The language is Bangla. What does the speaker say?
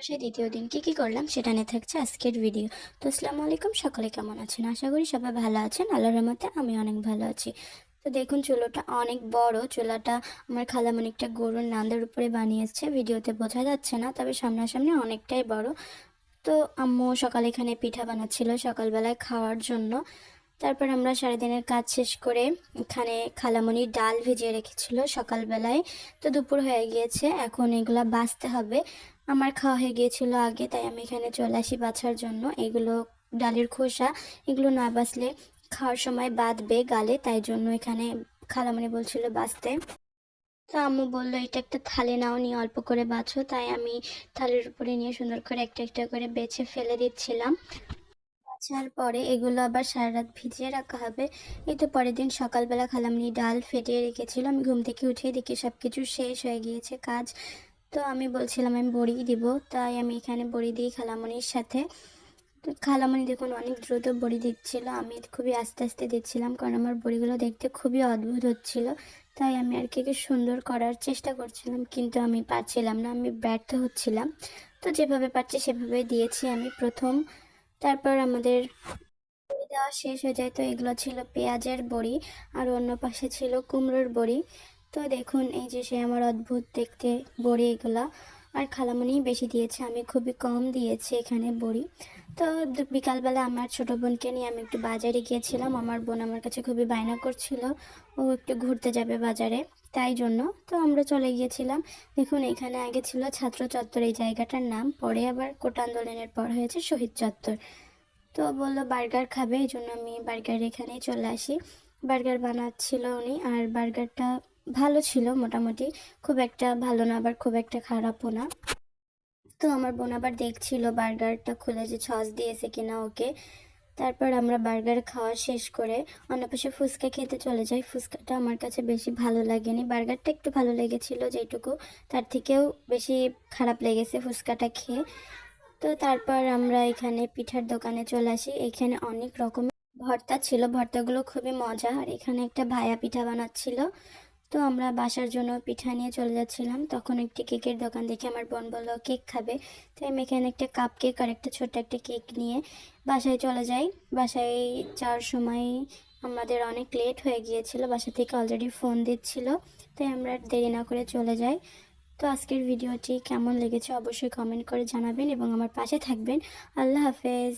বসে দ্বিতীয় দিন কি কি করলাম সেটা নিয়ে থাকছে আজকের ভিডিও তো আসসালামু আলাইকুম, সকলে কেমন আছেন? আশা করি সবাই ভালো আছেন। আল্লাহর মতে আমি অনেক ভালো আছি। তো দেখুন, চুলোটা অনেক বড়। চুলাটা আমার খালামণিকটা গরুর নান্দের উপরে বানিয়েছে। ভিডিওতে বোঝা যাচ্ছে না, তবে সামনাসামনি অনেকটাই বড়। তো আম্মু সকালে এখানে পিঠা বানাচ্ছিল সকালবেলায় খাওয়ার জন্য। তারপর আমরা সারাদিনের কাজ শেষ করে এখানে খালামণি ডাল ভিজিয়ে রেখেছিল সকালবেলায়। তো দুপুর হয়ে গিয়েছে, এখন এগুলা বাছতে হবে। আমার খাওয়া হয়ে গিয়েছিল আগে, তাই আমি এখানে চলে আসি বাছার জন্য। এগুলো ডালের খোসা, এগুলো না বাঁচলে খাওয়ার সময় বাঁধবে গালে, তাই জন্য এখানে খালামণি বলছিল বাছতে তো আম্মু বলল, এটা একটা থালে নাও, নিয়ে অল্প করে বাছো। তাই আমি থালের উপরে নিয়ে সুন্দর করে একটা একটা করে বেছে ফেলে দিচ্ছিলাম। বাছার পরে এগুলো আবার সারা রাত ভিজিয়ে রাখা হবে। এই তো পরের দিন সকালবেলা খালামনি ডাল ফেটিয়ে রেখেছিল। আমি ঘুম থেকে উঠে দেখি সব কিছু শেষ হয়ে গিয়েছে কাজ। তো আমি বলছিলাম আমি বড়ি দিব, তাই আমি এখানে বড়ি দিই খালামনির সাথে। তো খালামণি দেখুন অনেক দ্রুত বড়ি দিচ্ছিল, আমি খুবই আস্তে আস্তে দিচ্ছিলাম কারণ আমার বড়িগুলো দেখতে খুবই অদ্ভুত হচ্ছিল। তাই আমি আর কি সুন্দর করার চেষ্টা করছিলাম, কিন্তু আমি পারছিলাম না, আমি ব্যর্থ হচ্ছিলাম। তো যেভাবে পারছি সেভাবে দিয়েছি আমি প্রথম। তারপর আমাদের দেওয়া শেষ হয়ে যায়, তো এগুলো ছিল পেঁয়াজের বড়ি আর অন্য পাশে ছিল কুমড়োর বড়ি। তো দেখুন, এই যে সে আমার অদ্ভুত দেখতে বড়ি এগুলা। আর খালামণি বেশি দিয়েছে, আমি খুবই কম দিয়েছি এখানে বড়ি। তো বিকালবেলা আমার ছোট বোনকে নিয়ে আমি একটু বাজারে গিয়েছিলাম। আমার বোন আমার কাছে খুবই বায়না করছিল, ও একটু ঘুরতে যাবে বাজারে, তাই জন্য। তো আমরা চলে গিয়েছিলাম। দেখুন, এখানে আগে ছিল ছাত্র চত্বর, এই জায়গাটার নাম, পরে আবার কোটা আন্দোলনের পর হয়েছে শহীদ চত্বর। তো বলল, বার্গার খাবে এই জন্য আমি বার্গার এখানেই চলে আসি। বার্গার বানাচ্ছিল উনি, আর বার্গারটা ভালো ছিল মোটামুটি। খুব একটা ভালো না, আবার খুব একটা খারাপও না। তো আমার বোন আবার দেখছিল বার্গারটা খুলে যে সস দিয়েছে কিনা ওকে। তারপর আমরা বার্গার খাওয়া শেষ করে অন্য পাশে ফুচকা খেতে চলে যাই। ফুচকাটা আমার কাছে বেশি ভালো লাগেনি। বার্গারটা একটু ভালো লেগেছিল যেটুকু, তার থেকেও বেশি খারাপ লেগেছে ফুচকাটা খেয়ে। তো তারপর আমরা এখানে পিঠার দোকানে চলে আসি। এখানে অনেক রকমের ভর্তা ছিল। ভর্তাগুলো খুবই মজা আর এখানে একটা ভায়া পিঠা বানাচ্ছিল। তো আমরা বাসার জন্য পিঠা নিয়ে চলে যাচ্ছিলাম। তখন একটি কেকের দোকান দেখে আমার বোন বলল, কেক খাবে? তাই আমি এখানে একটা কাপ কেক আর একটা ছোট্ট একটা কেক নিয়ে বাসায় চলে যাই। বাসায় যাওয়ার সময় আমাদের অনেক লেট হয়ে গিয়েছিল, বাসা থেকে অলরেডি ফোন দিচ্ছিল, তাই আমরা দেরি না করে চলে যাই। তো আজকের ভিডিওটি কেমন লেগেছে অবশ্যই কমেন্ট করে জানাবেন এবং আমার পাশে থাকবেন। আল্লাহ হাফেজ।